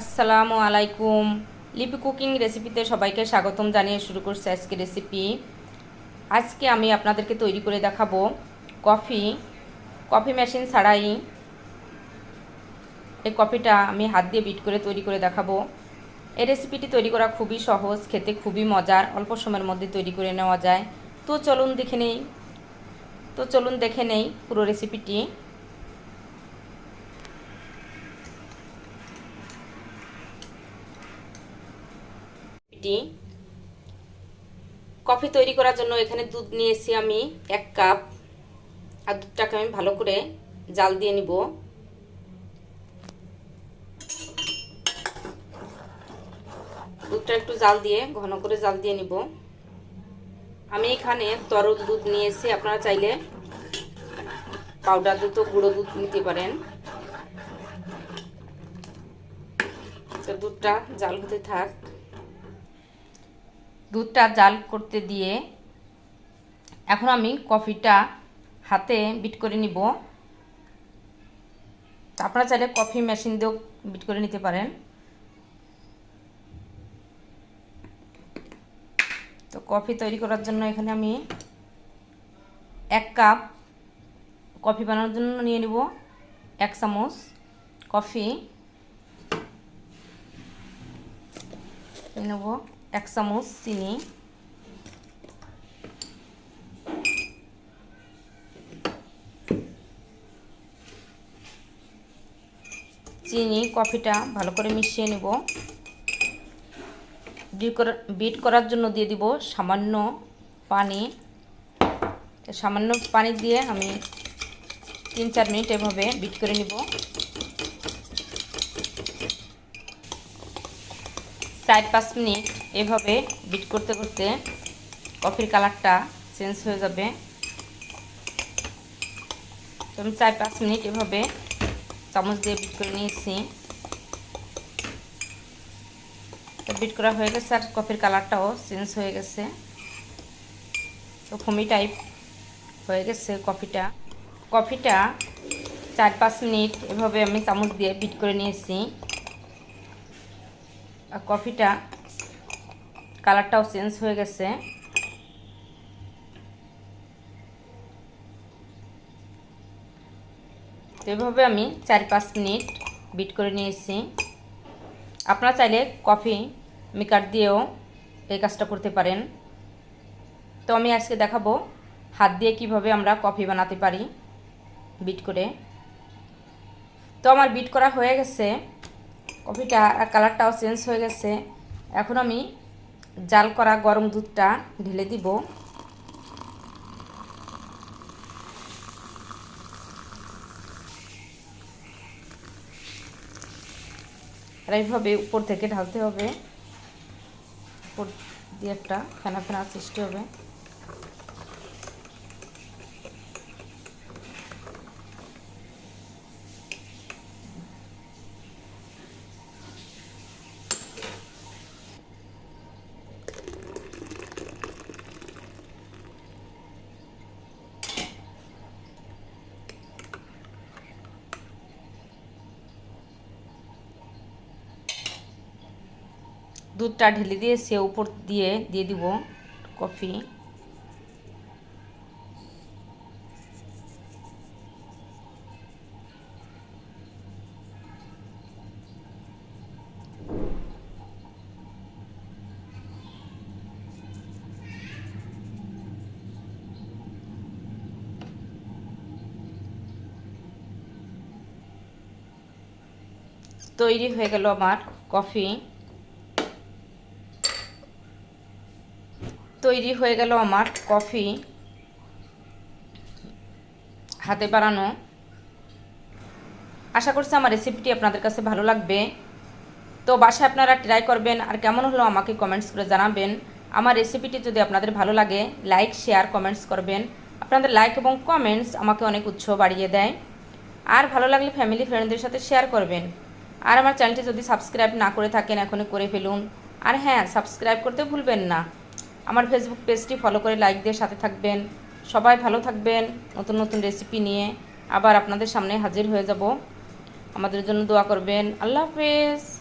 আসসালামু আলাইকুম। লিপি কুকিং রেসিপিতে সবাইকে স্বাগতম জানিয়ে শুরু করছি আজকে রেসিপি। আজকে আমি আপনাদেরকে তৈরি করে দেখাবো কফি। কফি মেশিন ছাড়াই এই কফিটা আমি হাত দিয়ে বিট করে তৈরি করে দেখাবো। এই রেসিপিটি তৈরি করা খুবই সহজ, খেতে খুবই মজার, অল্প সময়ের মধ্যে তৈরি করে নেওয়া যায়। তো চলুন দেখে নেই। তো চলুন দেখে নেই পুরো রেসিপিটি। টি কফি তৈরি করার জন্য এখানে দুধ নিয়েছি আমি এক কাপ। আর দুধটাকে আমি ভালো করে জাল দিয়ে নিব। দুধটা একটু জাল দিয়ে, ঘন করে জাল দিয়ে নিব। আমি এখানে তরল দুধ নিয়েছি, আপনারা চাইলে পাউডার দুধ গুঁড়ো দুধ নিতে পারেন। তো দুধটা জাল হতে থাক। দুধটা জাল করতে দিয়ে এখন আমি কফিটা হাতে বিট করে নিব। আপনারা চাইলে কফি মেশিন দিয়েও বিট করে নিতে পারেন। তো কফি তৈরি করার জন্য এখানে আমি এক কাপ কফি বানানোর জন্য নিয়ে নিব, এক চামচ কফি। নেব। এক চামচ চিনি। চিনি, কফিটা ভালো করে মিশিয়ে নেব। বিট করার জন্য দিয়ে দিব সামান্য পানি। সামান্য পানি দিয়ে আমি তিন চার মিনিট এভাবে বিট করে নিব। চার পাঁচ মিনিট এভাবে বিট করতে করতে কফির কালারটা চেঞ্জ হয়ে যাবে। তো আমি চার পাঁচ মিনিট এভাবে চামচ দিয়ে বিট করে নিয়েছি। তো বিট করা হয়ে গেছে আর কফির কালারটাও চেঞ্জ হয়ে গেছে। তো ফমি টাইপ হয়ে গেছে কফিটা কফিটা চার পাঁচ মিনিট এভাবে আমি চামচ দিয়ে বিট করে নিয়েছি। কফিটা কালারটাও চেঞ্জ হয়ে গেছে। তো এভাবে আমি চার পাঁচ মিনিট বিট করে নিয়েছি। আপনারা চাইলে কফি মেকার দিয়েও এই কাজটা করতে পারেন। তো আমি আজকে দেখাবো হাত দিয়ে কীভাবে আমরা কফি বানাতে পারি বিট করে। তো আমার বিট করা হয়ে গেছে। কফিটা কালারটাও চেঞ্জ হয়ে গেছে। এখন আমি জাল করা গরম দুধটা ঢেলে দিব। আর এইভাবে উপর থেকে ঢালতে হবে। উপর দিয়ে একটা ফেনা ফেনা সৃষ্টি হবে। দুধটা ঢেলে দিয়ে সে উপর দিয়ে দিয়ে দিব কফি। তৈরি হয়ে গেল আমার কফি। তৈরি হয়ে গেল আমার কফি। হাতে বানানো আশা করছি আমার রেসিপিটি আপনাদের কাছে ভালো লাগবে। তো বাসায় আপনারা ট্রাই করবেন আর কেমন হলো আমাকে কমেন্টস করে জানাবেন। আমার রেসিপিটি যদি আপনাদের ভালো লাগে লাইক শেয়ার কমেন্টস করবেন। আপনাদের লাইক এবং কমেন্টস আমাকে অনেক উৎসাহ বাড়িয়ে দেয়। আর ভালো লাগলে ফ্যামিলি ফ্রেন্ডদের সাথে শেয়ার করবেন। আর আমার চ্যানেলটি যদি সাবস্ক্রাইব না করে থাকেন, এখনই করে ফেলুন। আর হ্যাঁ সাবস্ক্রাইব করতে ভুলবেন না। আমার ফেসবুক পেজটি ফলো করে লাইক দিয়ে সাথে থাকবেন। সবাই ভালো থাকবেন। নতুন নতুন রেসিপি নিয়ে আবার আপনাদের সামনে হাজির হয়ে যাব। আমাদের জন্য দোয়া করবেন। আল্লাহ হাফেজ।